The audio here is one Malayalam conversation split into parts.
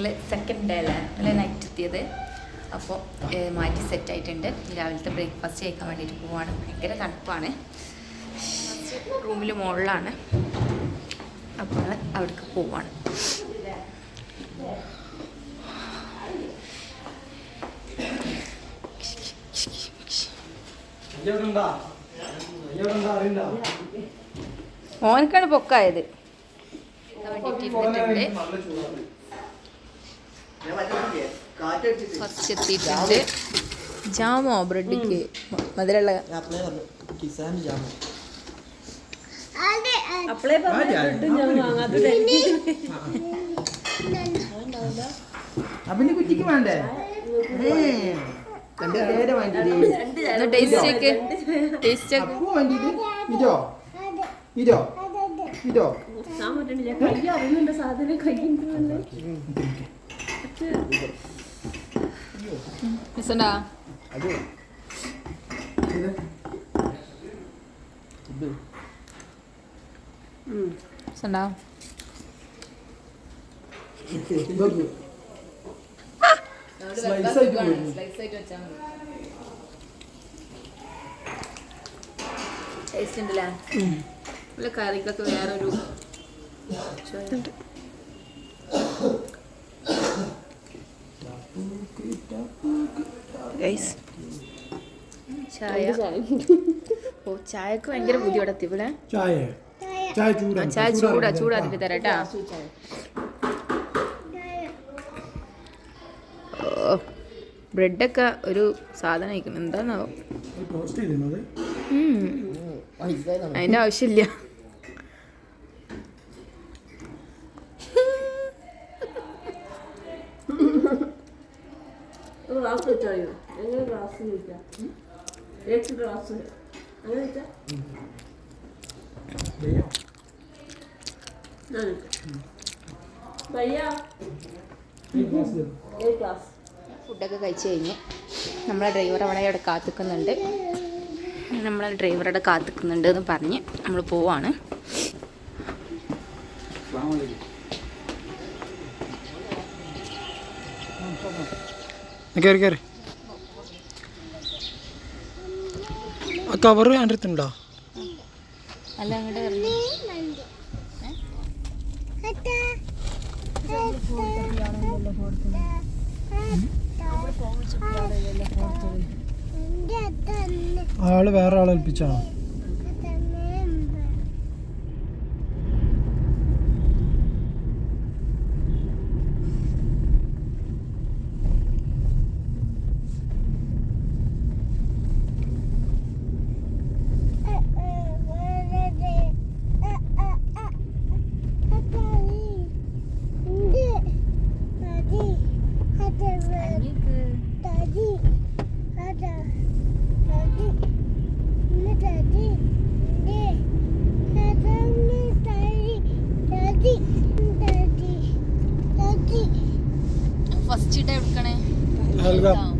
ഹോസ്പിറ്റലിൽ സെക്കൻഡ് ഡേ അല്ലേ അല്ലെ നൈറ്റ് എത്തിയത്. അപ്പോൾ മാറ്റി സെറ്റ് ആയിട്ടുണ്ട്. രാവിലത്തെ ബ്രേക്ക്ഫാസ്റ്റ് കഴിക്കാൻ വേണ്ടിയിട്ട് പോവാണ്. ഭയങ്കര തണുപ്പാണ്. റൂമിൽ മുകളിലാണ് അപ്പോൾ അവിടേക്ക് പോവാണ്. ഓനക്കാണ് പൊക്കായത്. വേണ്ടിയിട്ട് ഇരുന്നിട്ടുണ്ട് ഫസ്റ്റ് എത്തിയിട്ടുണ്ട് ജാമോ ബ്രെഡിക്ക് മധുരമുള്ള അപ്പിന്റെ കുറ്റിക്ക്. വേണ്ടേ? ടേസ്റ്റ് ചെക്ക് ടേസ്റ്റ് ചെക്ക് ഇതോ? ഇതോ? ഇതോ? ഞാൻ അറിയുന്നുണ്ട് സാധനം കഴിക്കുന്നുണ്ട് മിസ്സണ്ടാ മിസ്സണ്ടാ Slice ആയിട്ട് വരുന്നു. ടേസ്റ്റ് ഉണ്ടല്ലേ നല്ല കറിക്കൊക്കെ വേറൊരു ഗൈസ് ചായ. ഓ ചായക്ക് ഭയങ്കര ബുദ്ധിമുട്ടെത്തി ഇവിടെ ചായ. ചായ ചൂടാ ചായ ചൂടാ ചൂടാക്കിട്ട് തരാട്ടാ ഓ ബ്രെഡൊക്കെ ഒരു സാധനം കഴിക്കണം. എന്താന്നാവും. അതിന്റെ ആവശ്യമില്ല. ഗ്ലാസ് അങ്ങനെ ഫുഡൊക്കെ കഴിച്ചു കഴിഞ്ഞ്. നമ്മളെ ഡ്രൈവർ അവിടെ അവിടെ കാത്തിക്കുന്നുണ്ട്. നമ്മളെ ഡ്രൈവർ അവിടെ കാത്തിക്കുന്നുണ്ട് എന്ന് പറഞ്ഞ് നമ്മൾ പോവാണ്. കയറി കയറി കവർ കണ്ടിട്ടുണ്ടോ? അല്ല അങ്ങോട്ട് ആൾ വേറെ ആളെ Helga.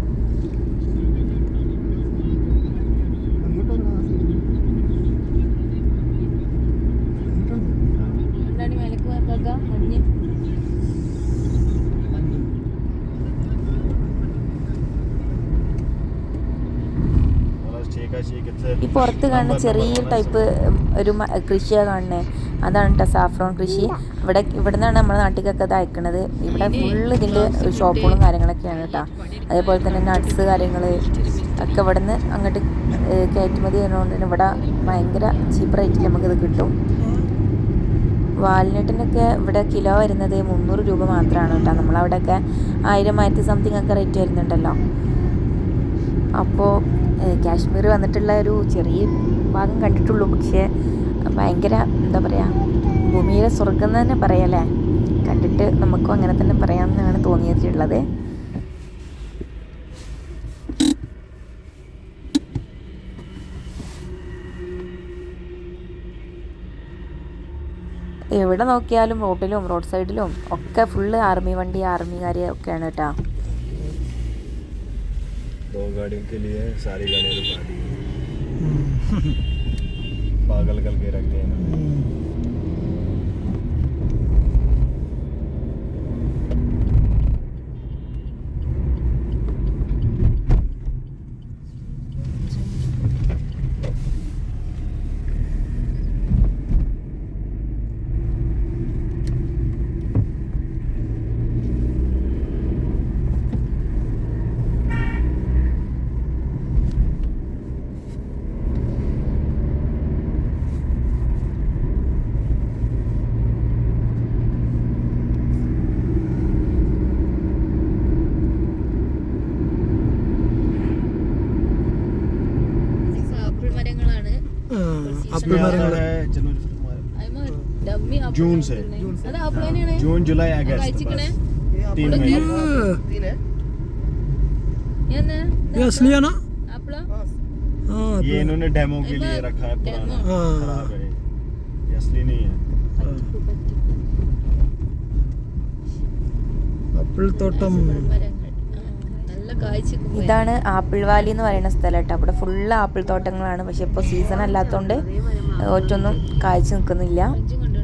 ഈ പുറത്ത് കാണുന്ന ചെറിയ ടൈപ്പ് ഒരു കൃഷിയാണ് കാണുന്നത് അതാണ് കേട്ടോ സാഫ്രോൺ കൃഷി. ഇവിടെ ഇവിടെ നിന്നാണ് നമ്മുടെ നാട്ടിലേക്കൊക്കെ അത് അയക്കണത്. ഇവിടെ ഫുള്ള് ഇതിന്റെ ഷോപ്പുകളും കാര്യങ്ങളൊക്കെയാണ് കേട്ടോ അതേപോലെ തന്നെ നട്ട്സ് കാര്യങ്ങൾ ഒക്കെ ഇവിടെ നിന്ന് അങ്ങോട്ട് കയറ്റുമതി ചെയ്യുന്നതുകൊണ്ട് തന്നെ ഇവിടെ ഭയങ്കര ചീപ്പ് റേറ്റിൽ നമുക്കിത് കിട്ടും. വാൽനട്ടിനൊക്കെ ഇവിടെ കിലോ വരുന്നത് മുന്നൂറ് രൂപ മാത്രമാണ് കേട്ടോ നമ്മളവിടെയൊക്കെ ആയിരം ആയിരത്തി സംതിങ് ഒക്കെ റേറ്റ് വരുന്നുണ്ടല്ലോ. അപ്പോൾ കാശ്മീർ വന്നിട്ടുള്ള ഒരു ചെറിയ ഭാഗം കണ്ടിട്ടുള്ളൂ. പക്ഷേ ഭയങ്കര എന്താ പറയുക ഭൂമിയിലെ സ്വർഗം എന്ന് തന്നെ പറയല്ലേ? കണ്ടിട്ട് നമുക്കും അങ്ങനെ തന്നെ പറയാമെന്നാണ് തോന്നിയിട്ടുള്ളത്. എവിടെ നോക്കിയാലും റോഡിലും റോഡ് സൈഡിലും ഒക്കെ ഫുള്ള് ആർമി വണ്ടി ആർമിക്കാർ ഒക്കെയാണ് കേട്ടോ. दो गाड़ियों के लिए सारी गाड़ियाँ रुका दी। पागल करके रख दिए जून जुलाई अगस्त കഴിച്ചിക്കണേ? बस तीन महीने तीन है എന്ന് ये असली है ना ആപ്പിളാ हाँ ये इन्होंने डेमो के लिए रखा है पुराना हाँ। खराब है ये असली नहीं है ആപ്പിൾ തോട്ടം നല്ല കാഴ്ച ഇതാണ് ആപ്പിൾ വാലി എന്ന് പറയുന്ന സ്ഥലം കേട്ടോ അവിടെ ഫുള്ള് ആപ്പിൾ തോട്ടങ്ങളാണ് പക്ഷെ ഇപ്പോൾ സീസൺ അല്ലാത്തതുകൊണ്ട് ഒറ്റൊന്നും കാഴ്ച നിൽക്കുന്നില്ല.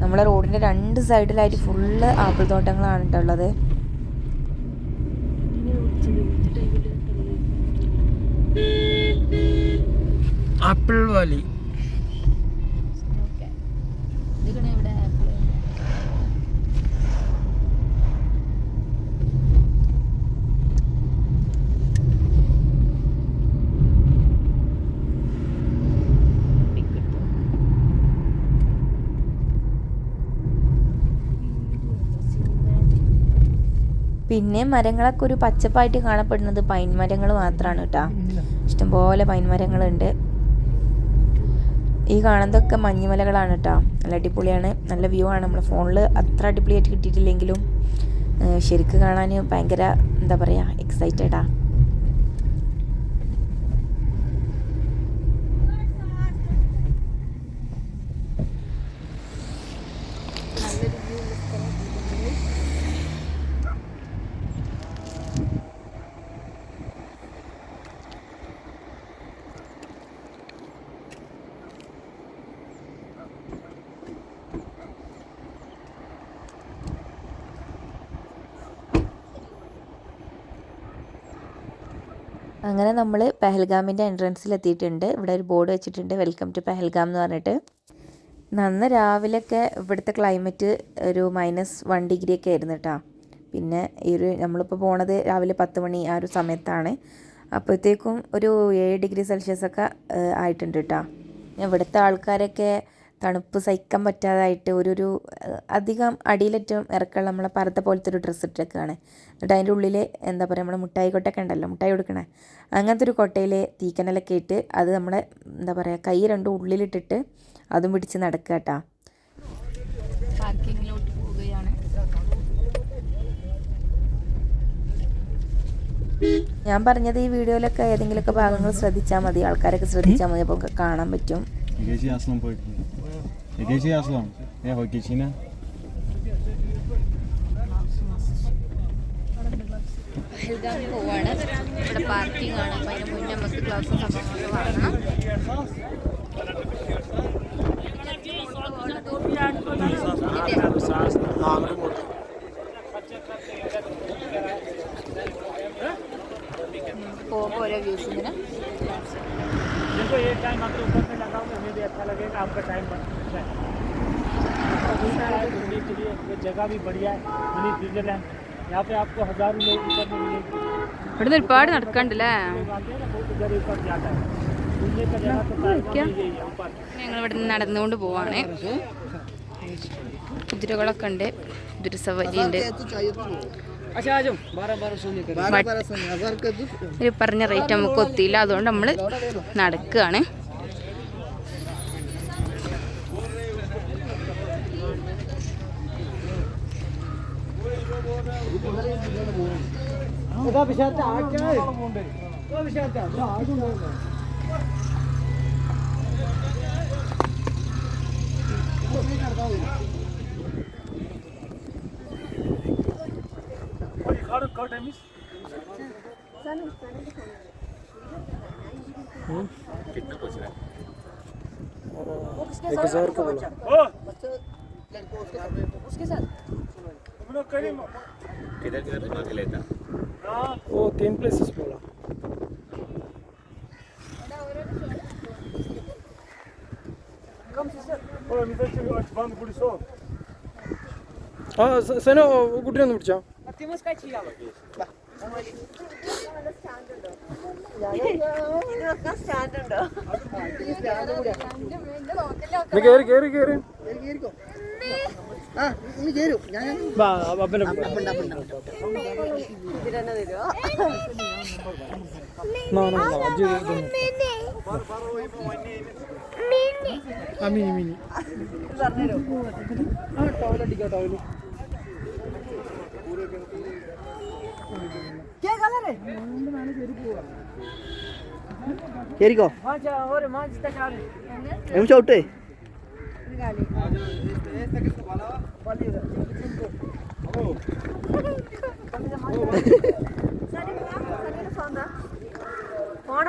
നമ്മളെ റോഡിന്റെ രണ്ട് സൈഡിലായിട്ട് ഫുള്ള് ആപ്പിൾ തോട്ടങ്ങളാണ് ഉള്ളത്. Apple valley. പിന്നെ മരങ്ങളൊക്കെ ഒരു പച്ചപ്പായിട്ട് കാണപ്പെടുന്നത് പൈൻ മരങ്ങൾ മാത്രമാണ് കേട്ടോ ഇഷ്ടംപോലെ പൈൻ മരങ്ങളുണ്ട്. ഈ കാണുന്നതൊക്കെ മഞ്ഞുമലകളാണ് കേട്ടോ നല്ല അടിപൊളിയാണ്. നല്ല വ്യൂ ആണ്. നമ്മളെ ഫോണിൽ അത്ര അടിപൊളിയായിട്ട് കിട്ടിയിട്ടില്ലെങ്കിലും ശരിക്കും കാണാൻ ഭയങ്കര എന്താ പറയുക എക്സൈറ്റഡാ അങ്ങനെ നമ്മൾ പെഹൽഗാമിന്റെ എൻട്രൻസിൽ എത്തിയിട്ടുണ്ട് ഇവിടെ ഒരു ബോർഡ് വെച്ചിട്ടുണ്ട്. വെൽക്കം ടു പെഹൽഗാം എന്ന് പറഞ്ഞിട്ട്. നന്ന് രാവിലെയൊക്കെ ഇവിടുത്തെ ക്ലൈമറ്റ് ഒരു മൈനസ് വൺ ഡിഗ്രി ഒക്കെ ആയിരുന്നു കേട്ടോ പിന്നെ ഈ ഒരു നമ്മളിപ്പോൾ പോണത് രാവിലെ പത്ത് മണി ആ ഒരു സമയത്താണ്. അപ്പോഴത്തേക്കും ഒരു ഏഴ് ഡിഗ്രി സെൽഷ്യസ് ഒക്കെ ആയിട്ടുണ്ട് കേട്ടോ ഇവിടുത്തെ ആൾക്കാരൊക്കെ തണുപ്പ് സഹിക്കാൻ പറ്റാതായിട്ട് ഒരു ഒരു അധികം അടിയിലേറ്റവും ഇറക്കുള്ള നമ്മളെ പരത്ത പോലത്തെ ഒരു ഡ്രസ്സ് ഇട്ടേക്കാണ് എന്നിട്ട് അതിന്റെ ഉള്ളിൽ എന്താ പറയുക നമ്മുടെ മുട്ടായി കൊട്ടൊക്കെ ഉണ്ടല്ലോ മുട്ടായി കൊടുക്കണേ. അങ്ങനത്തെ ഒരു കൊട്ടയിൽ തീക്കനലൊക്കെ ഇട്ട് അത് നമ്മളെ എന്താ പറയുക കൈ രണ്ടും ഉള്ളിലിട്ടിട്ട് അതും പിടിച്ച് നടക്കുക കേട്ടോ. പാർക്കിങ്ങിലോട്ട് പോവുകയാണ്. ഞാൻ പറഞ്ഞത് ഈ വീഡിയോയിലൊക്കെ ഏതെങ്കിലുമൊക്കെ ഭാഗങ്ങൾ ശ്രദ്ധിച്ചാൽ മതി. ആൾക്കാരൊക്കെ ശ്രദ്ധിച്ചാൽ മതി. അപ്പോൾ കാണാൻ പറ്റും. Geçi aslan poyki. E geçi aslan. Ya bak geçine. പഹൽഗാമിൽ പോവാണ് ഇവിടെ പാർക്കിംഗ് ആണ് അപ്പോൾ അതിന് മുന്നേ നമുക്ക് ഗ്ലൗസും സംഭവങ്ങളൊക്കെ വാങ്ങണം പോകുമ്പോൾ ഓരോ വ്യൂസ് ഇങ്ങനെ को ये टाइम अगर ऊपर में लगाऊंगा हमें भी अच्छा लगेगा आपका टाइम बन जाए अच्छा है घूमने के लिए ये जगह भी बढ़िया है मिनी स्विट्जरलैंड यहाँ पे आपको हजारों लोग ऊपर में मिलेंगे ഇവിടുന്ന് ഒരുപാട് നടക്കണ്ടല്ലേ लोग आते हैं ना बहुत इधर ऊपर जाता है घूमने का जगह तो पहलगाम क्या? में यही है ऊपर ഞങ്ങൾ ഇവിടെ നിന്ന് നടന്നുകൊണ്ട് പോവാണ് കുതിരകളൊക്കെ ഉണ്ട് കുതിരസവാരി ഉണ്ട് तू चाहिए तो अच्छा आ जाओ बारह बारह सौ में बारह बारह सौ में हजार का तू ഒരു പറഞ്ഞ റേറ്റ് നമുക്ക് ഒത്തിയില്ല അതുകൊണ്ട് നമ്മൾ നടക്കുകയാണ് वो तीन प्लेसेस बोला ആ സനോ കുട്ടീനെ ഒന്ന് പിടിച്ചോ നീ കേറി കേറി കേറി കേറിക്കോ ആ ഇനി കേറും ഞാൻ വാ അപ്പനെ അപ്പണ്ട അപ്പണ്ട No,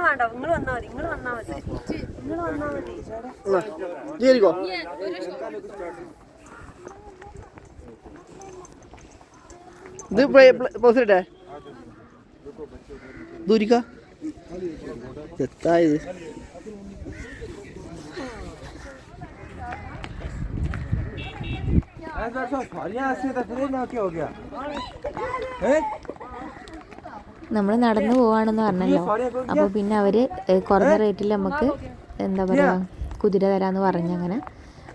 വേണ്ട നിങ്ങൾ നിങ്ങൾ നിങ്ങൾ ഇത് പോസ് ദൂരിക്ക. എത്തായത് നമ്മൾ നടന്നു പോവാണെന്ന് പറഞ്ഞല്ലോ അപ്പോൾ പിന്നെ അവർ കുറഞ്ഞ റേറ്റിൽ നമുക്ക് എന്താ പറയുക കുതിര തരാമെന്ന് പറഞ്ഞങ്ങനെ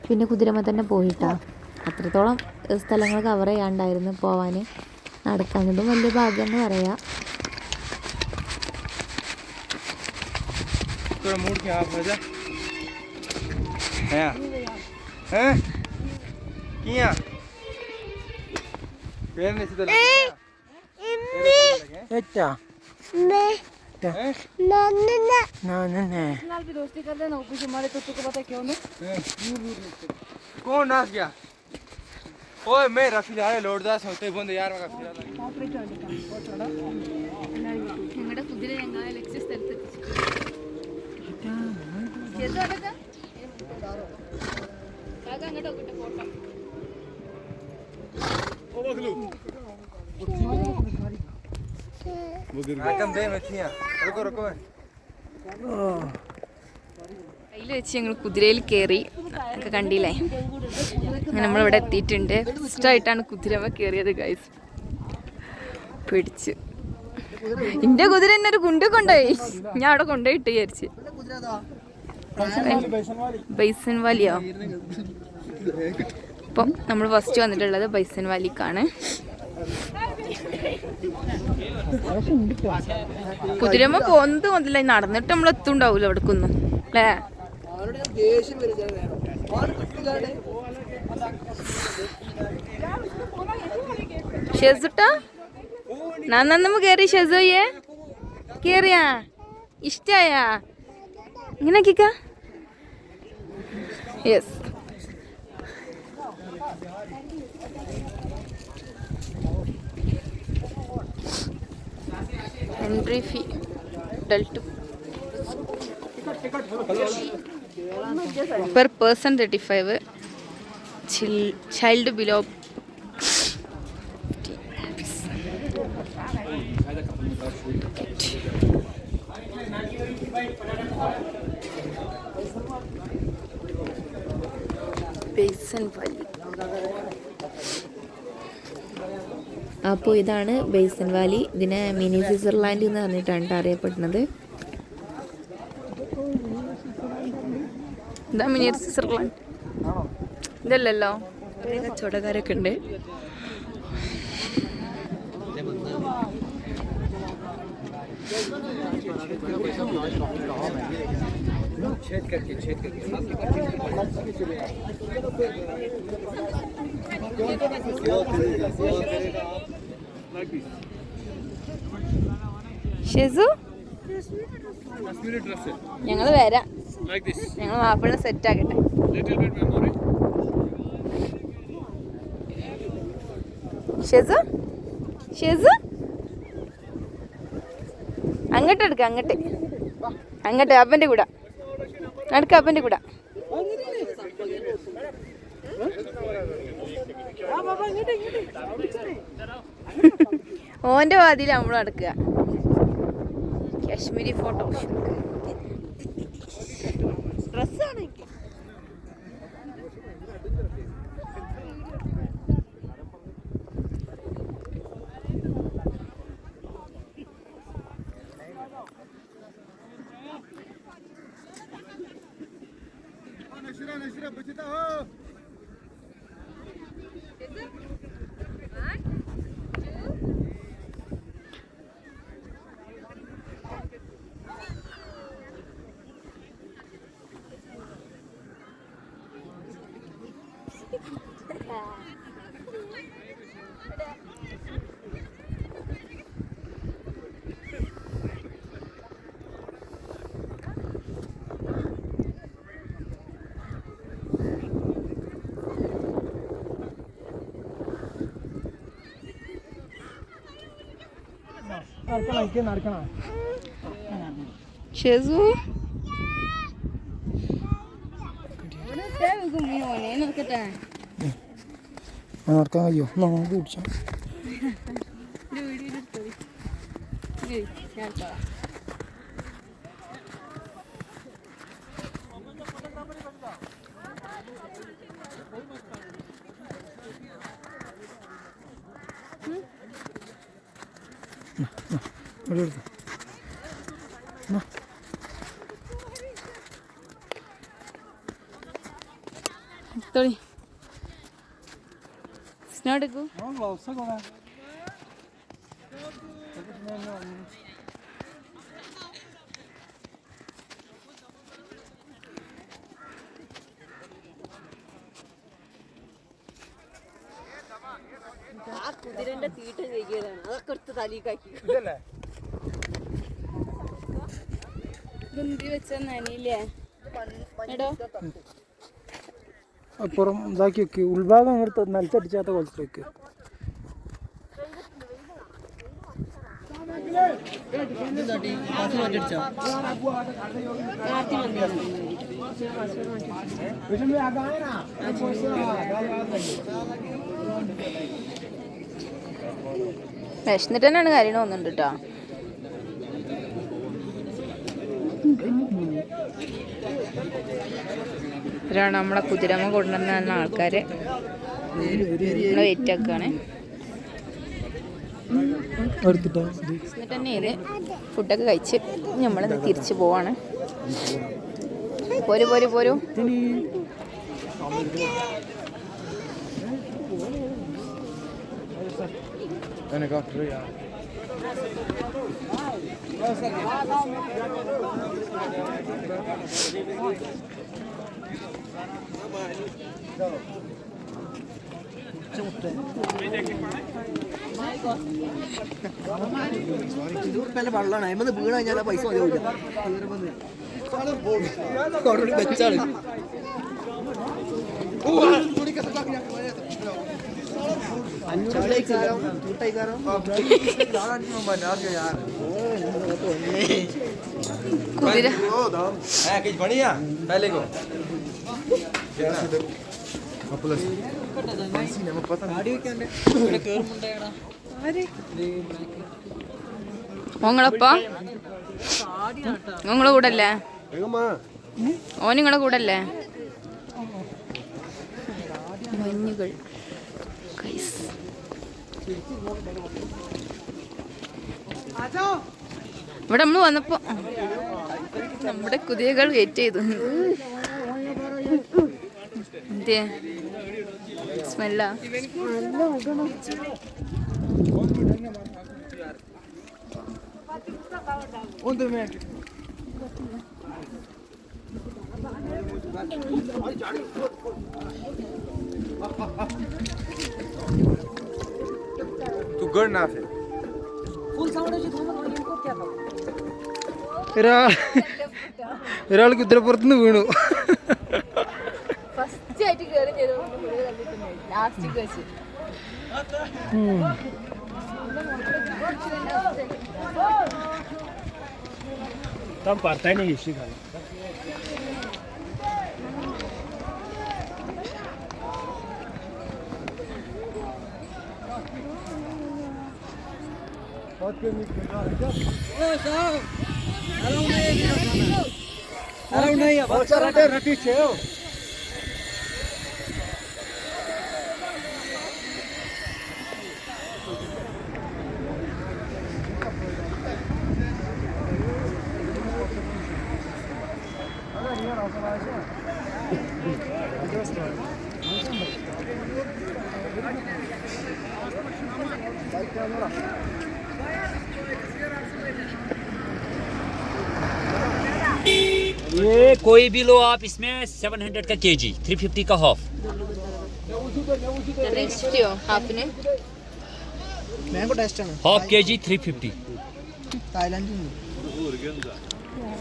പിന്നെ കുതിരമ്മ തന്നെ പോയിട്ടാ അത്രത്തോളം ഏഹ്, സ്ഥലങ്ങൾ കവർ ചെയ്യാണ്ടായിരുന്നു പോവാൻ നടക്കാഞ്ഞതും വലിയ ഭാഗ്യം എന്ന് പറയാം थोड़ा मूड के आप मजा हैं हैं किया पेड़ ने सीधा लगे ഏറ്റാ हैं कौन नाच गया ओए मैं रफी जा रहे लोडदास होते बंद यार मैं रफी जा ഞങ്ങളുടെ കുതിര ഞങ്ങൾ ലക്ഷ്യ Oğlum. കയ്യിൽ വെച്ച് ഞങ്ങൾ കുതിരയിൽ കയറി ഒക്കെ കണ്ടില്ലേ? നമ്മളിവിടെ എത്തിയിട്ടുണ്ട്. ഇഷ്ടമായിട്ടാണ് കുതിരവ കയറിയത് ഗൈസ് പിടിച്ച്. എന്റെ കുതിര എന്നെ ഒരു കുണ്ട കൊണ്ടുപോയി. ഞാൻ അവിടെ കൊണ്ടുപോയിട്ട് വിചാരിച്ച്. ബൈസൺ വാലിയോ? അപ്പം നമ്മൾ ഫസ്റ്റ് വന്നിട്ടുള്ളത് ബൈസൻ വാലിക്കാണ്. കുതിരമ്മ പോന്നത് മുതലേ നടന്നിട്ട് നമ്മൾ എത്തുണ്ടാവൂല അവിടേക്കൊന്നും. അല്ലേ? ഷെസുട്ട? നന്നമ്മ കേറി ഷെസോയെ കേറിയാ? ഇഷ്ടായാ? ഇങ്ങനെ കേക്ക yes entry fee adult per person thirty five child below person valley അപ്പോൾ ഇതാണ് ബേസൻ വാലി. ഇതിനെ മിനി സ്വിറ്റ്സർലാൻഡ് എന്ന് പറഞ്ഞിട്ടാണ് ട്ടോ അറിയപ്പെടുന്നത്. ഇതാ മിനി സ്വിറ്റ്സർലാൻഡ്. ഇതല്ലല്ലോ? കുറേ കച്ചവടക്കാരൊക്കെ ഉണ്ട്. ഷെസു? Kashmiri dress. ഞങ്ങൾ വരാം. Like this. ഞങ്ങൾ മാപ്പിളിനെ സെറ്റ് ആക്കട്ടെ. Little bit memory. ഷെസു? ഷെസു? അങ്ങോട്ട് എടുക്ക അങ്ങോട്ട്. അങ്ങോട്ട് അപ്പന്റെ കൂടെ. അടുക്ക അപ്പന്റെ കൂടെ. ഓന്റെ വാതിയിൽ നമ്മൾ നടക്കുക കാശ്മീരി ഫോട്ടോ ഡ്രസ്സാണ് ഷെസു നടക്കാൻ കഴിയോ? നോമ്പ് പിടിച്ചാ എടുത്തു തൊളി സ്നോ എടുക്കൂ. ആ കുതിരന്റെ തീറ്റം കഴിക്കലാണ് അതൊക്കെ എടുത്ത് തലീക്കാക്കി വെച്ച നനിയില്ലേ അപ്പുറം ഇതാക്കി വെക്ക്. ഉൾഭാഗം അങ്ങോട്ട് നിലത്തടിച്ചാത്ത കൊളത്ത് വെക്ക്. വിശന്നിട്ട് തന്നെയാണ് കാര്യം തോന്നുന്നുണ്ട് കേട്ടോ ഇവരാണ് നമ്മളെ കുതിരമ്മ കൊണ്ടുവന്ന ആൾക്കാര്. നമ്മൾ വെയിറ്റ് ആക്കാണ് എന്നിട്ട് തന്നെ ഇത് ഫുഡൊക്കെ കഴിച്ച് നമ്മൾ തിരിച്ചു പോവാണ്. പോരു പോരു പോരു. Helicopter, പല വെള്ളമാണ് അതിന് വീണ് കഴിഞ്ഞാൽ പൈസ മതി വെച്ചാണ്. അഞ്ഞൂറ് കൂട്ടായിക്കാരോ കൂട്ടായിക്കാരോ ആർക്കും ഞാൻ കുതിര. ഓങ്ങളപ്പോ നിങ്ങളെ കൂടെ അല്ലേ ഓ നിങ്ങളെ കൂടെ അല്ലേ മഞ്ഞുകൾ. കൈസ് ഇവിടെ നമ്മൾ വന്നപ്പോ നമ്മുടെ കുതിരകൾ വെയിറ്റ് ചെയ്തു എന്തേ സ്മെല്ലാ तू गड ना फिर ഒരാൾ ഒരാൾ കുതിരപ്പുറത്തുനിന്ന് വീണു ഒരാ ഒരാൾ കുതിരപ്പുറത്ത് നിന്ന് വീണു. താൻ പറഞ്ഞു અરાઉન્ડ નહીં રટી છે कोई भी लो आप इसमें 700 का के जी थ्री फिफ्टी का half half K G three fifty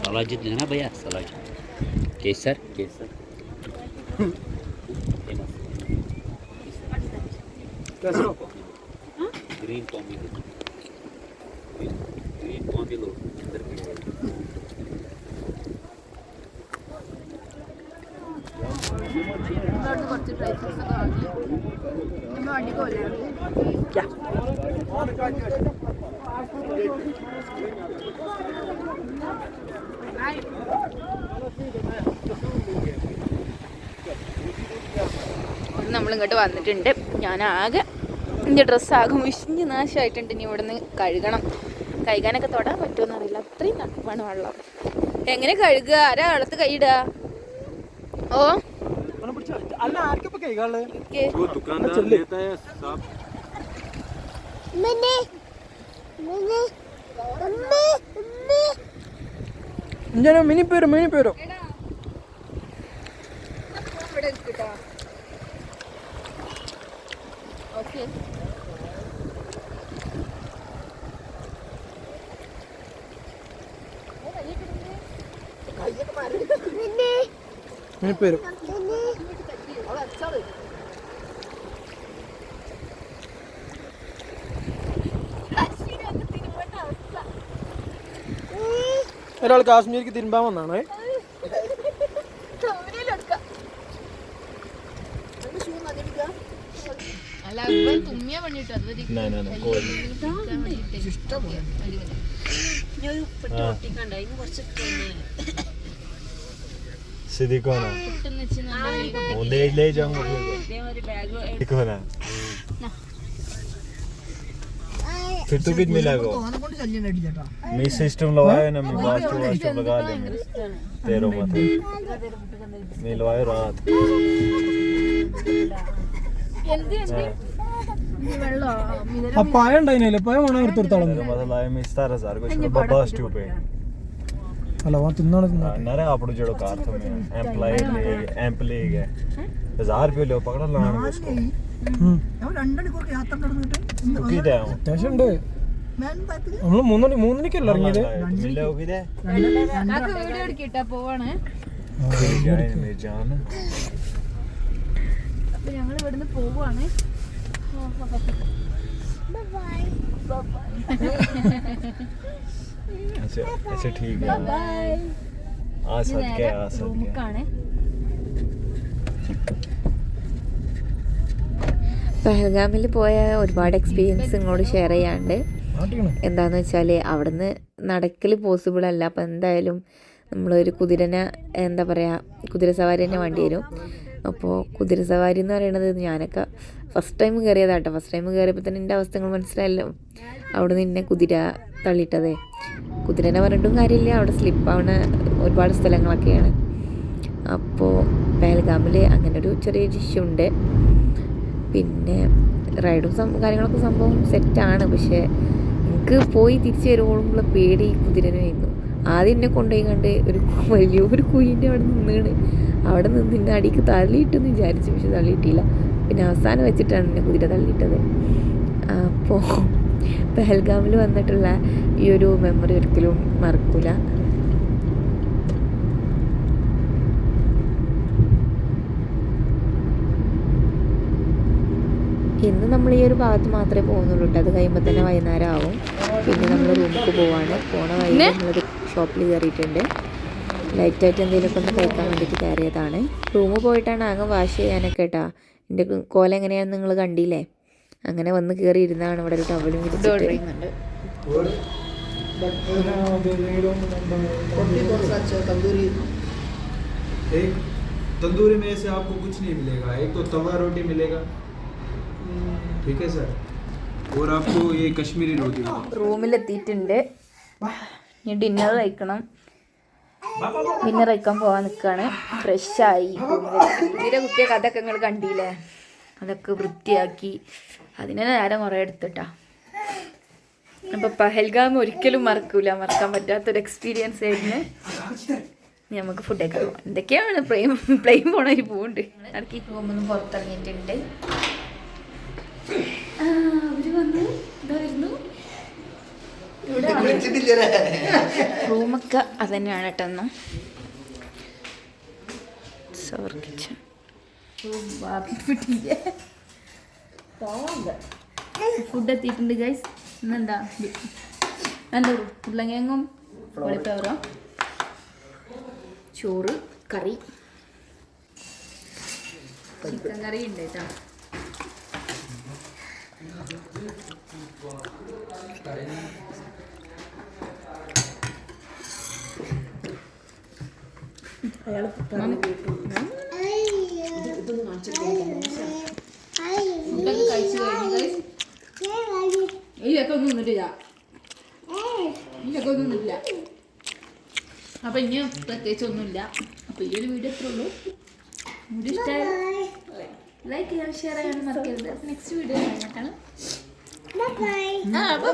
सलाजित लेना भैया सलाजित केसर? केसर। हाँ? ग्रीन कॉम्बी ग्रीन कॉम्बी लो ഇങ്ങോട്ട് വന്നിട്ടുണ്ട്. ഞാൻ ആകെ എന്റെ ഡ്രസ്സ് ആകെ മുഷിഞ്ഞ് നാശമായിട്ടുണ്ട് ഇനി ഇവിടുന്ന് കഴുകണം. കഴുകാനൊക്കെ തൊടാൻ പറ്റുമെന്ന് അറിയില്ല. അത്രയും തണുപ്പാണ് വെള്ളം. എങ്ങനെ കഴുകുക? ആരാ വെള്ളത്ത് കൈയിടുക? ഓ അല്ല ആർക്കിപ്പോ കൈകാള് എനിക്ക് वो दुकानदार लेता है साहब ഇങ്ങനെ മിനി പേരും മിനി പേരും ഇവിടെ ഇരിക്കട്ടോ ഓക്കെ മിനി പേരും ഒരാൾ കാശ്മീരിക്ക് തിരുമ്പാൻ വന്നാണേ. അല്ല ഇവൻ തുമ്മിയ പണിട്ടോ അത് नहीं नहीं नहीं कोई नहीं सीधी कौन है वो ले ले जाऊंगा ठीक हो ना फिर तो भी मिलेगा കൊണ്ട് ശല്യം അടിച്ചേട്ടാ मैं सिस्टम लगाया ना मैं वास्तु वास्तु लगा लेंगे तेरो मत मैं लगाया रात ആ പായ ഉണ്ടായില്ലേ പായ വേണം എടുത്തോളാം मतलब लाया मैं इस तरह हजार को छोड़ बस ट्यूब पे അല്ല വാ തിന്നാണ് തിന്നാ नरे आपड़ो जड़ो कार तो में एम्प्लॉय ले एम्प ले गए हजार रुपये लो पकड़ लो आने उसको രണ്ടണിക്കൂർ യാത്ര നടന്നിട്ട് तू की दे हूं അത്യാവശ്യം ഉണ്ട് നമ്മള് മൂന്നണി മൂന്നണിക്കല്ല ഇറങ്ങിയത് मिले होगी दे വീഡിയോ എടുക്കിട്ടാ പോവാണ് जाए मेरी जान അപ്പൊ ഞങ്ങൾ ഇവിടുന്ന് പോവാണ് अच्छा अच्छा ठीक है आ सकते आ सकते റൂമുക്കാണ് പഹൽഗാമിൽ പോയ ഒരുപാട് എക്സ്പീരിയൻസ് നിങ്ങളോട് ഷെയർ ചെയ്യാണ്ട് എന്താന്ന് വെച്ചാൽ അവിടുന്ന് നടക്കൽ പോസിബിൾ അല്ല അപ്പം എന്തായാലും നമ്മളൊരു കുതിരനെ എന്താ പറയുക കുതിര സവാരി തന്നെ വേണ്ടി വരും അപ്പോൾ കുതിര സവാരി എന്ന് പറയുന്നത് ഞാനൊക്കെ ഫസ്റ്റ് ടൈം കയറിയതാട്ടോ ഫസ്റ്റ് ടൈം കയറിയപ്പോൾ തന്നെ എന്റെ അവസ്ഥകൾ മനസ്സിലായല്ലോ. അവിടെ നിന്ന് കുതിര തള്ളിയിട്ടതേ. കുതിരനെ പറഞ്ഞിട്ടും കാര്യമില്ല. അവിടെ സ്ലിപ്പ് ആവണ ഒരുപാട് സ്ഥലങ്ങളൊക്കെയാണ്. അപ്പോൾ പേൽഗാമിൽ അങ്ങനെ ഒരു ചെറിയ ഇഷ്യൂ ഉണ്ട്. പിന്നെ റൈഡും കാര്യങ്ങളൊക്കെ സംഭവം സെറ്റാണ് പക്ഷേ എനിക്ക് പോയി തിരിച്ച് വരുമ്പോഴുള്ള പേടി കുതിരനായിരുന്നു ആദ്യം എന്നെ കൊണ്ടുപോയി കണ്ട് ഒരു വലിയൊരു കുയിന്റെ അവിടെ നിന്നാണ്. അവിടെ നിന്ന് അടിക്ക് തള്ളിയിട്ടെന്ന് വിചാരിച്ചു. പക്ഷെ തള്ളിയിട്ടില്ല. പിന്നെ അവസാനം വെച്ചിട്ടാണ് എന്നെ കുതിര തള്ളിയിട്ടത്. അപ്പോൾ പെഹൽഗാമിൽ വന്നിട്ടുള്ള ഈ ഒരു മെമ്മറി ഒരിക്കലും മറക്കൂല. ഇന്ന് നമ്മൾ ഈ ഒരു ഭാഗത്ത് മാത്രമേ പോകുന്നുള്ളൂ കേട്ടോ. അത് കഴിയുമ്പോൾ തന്നെ വൈകുന്നേരം ആവും. പിന്നെ നമ്മൾ റൂമിലേക്ക് പോവാണ്. പോണ വഴി നമ്മളൊരു ഷോപ്പിൽ കയറിയിട്ടുണ്ട് ലൈറ്റായിട്ട് എന്തെങ്കിലുമൊക്കെ ഒന്ന് കഴിക്കാൻ വേണ്ടിയിട്ട് കയറിയതാണ് റൂമിൽ പോയിട്ടാണ് ആകെ വാഷ് ചെയ്യാനൊക്കെ കേട്ടാ. എൻ്റെ കോല എങ്ങനെയാണെന്ന് നിങ്ങൾ കണ്ടില്ലേ അങ്ങനെ വന്ന് കയറി ഇരുന്നാണ് ഇവിടെ ഒരു ടവലും വിരിച്ചിട്ട് रोटी कौन सा अच्छा तंदूरी एक तंदूरी में से आपको कुछ नहीं मिलेगा एक तो तवा रोटी मिलेगा ठीक है सर और आपको ये कश्मीरी रोटी मिलेगी റൂമിലെത്തിയിട്ടുണ്ട് ഇനി ഡിന്നർ കഴിക്കണം ഡിന്നർ റൈക്കാൻ പോകാൻ നിൽക്കുകയാണ് ഫ്രഷായി ഇതിന്റെ കുത്തിയ കഥയൊക്കെ നിങ്ങൾ കണ്ടില്ലേ? അതൊക്കെ വൃത്തിയാക്കി. അതിനെ നേരം കുറേ എടുത്തിട്ടാ. അപ്പോൾ പഹൽഗാം ഒരിക്കലും മറക്കൂല. മറക്കാൻ പറ്റാത്തൊരു എക്സ്പീരിയൻസ് ആയിരുന്നു. ഇനി നമുക്ക് ഫുഡ് കഴിക്കാൻ പോകാം എന്തൊക്കെയാണ്? പ്ലെയിൻ പ്ലെയിൻ പോണ ഒരു പോകുന്നുണ്ട് ഇടയ്ക്ക് പോകുമ്പോൾ പുറത്തിറങ്ങിയിട്ടുണ്ട്. ആ, അവർ വന്നു ഇതാ വരുന്നു. റൂമൊക്കെ അത് തന്നെയാണ് കേട്ടോ എന്നും സോർ കിച്ചൺ ഫുഡ് എത്തിയിട്ടുണ്ട് ഗൈസ് ഇന്നെന്താ? എന്താ ഉള്ളങ്ങും കോളിഫ്ലവറോ ചോറ് കറി. ചിക്കൻ കറി ഉണ്ട് കേട്ടോ. ഇതിലൊക്കെ ഒന്നും നിന്നിട്ടില്ല ഇതിലൊക്കെ ഒന്നും നിന്നില്ല അപ്പൊ ഇനി പ്രത്യേകിച്ച് ഒന്നുമില്ല. അപ്പൊ ഈ ഒരു വീഡിയോ എത്ര ഉള്ളൂ. വീഡിയോ ഇഷ്ടമായ ലൈക്ക് ചെയ്യാൻ ഷെയർ ചെയ്യാൻ മറക്കരുത്. നെക്സ്റ്റ് വീഡിയോ കാണാം. ആ ബൈ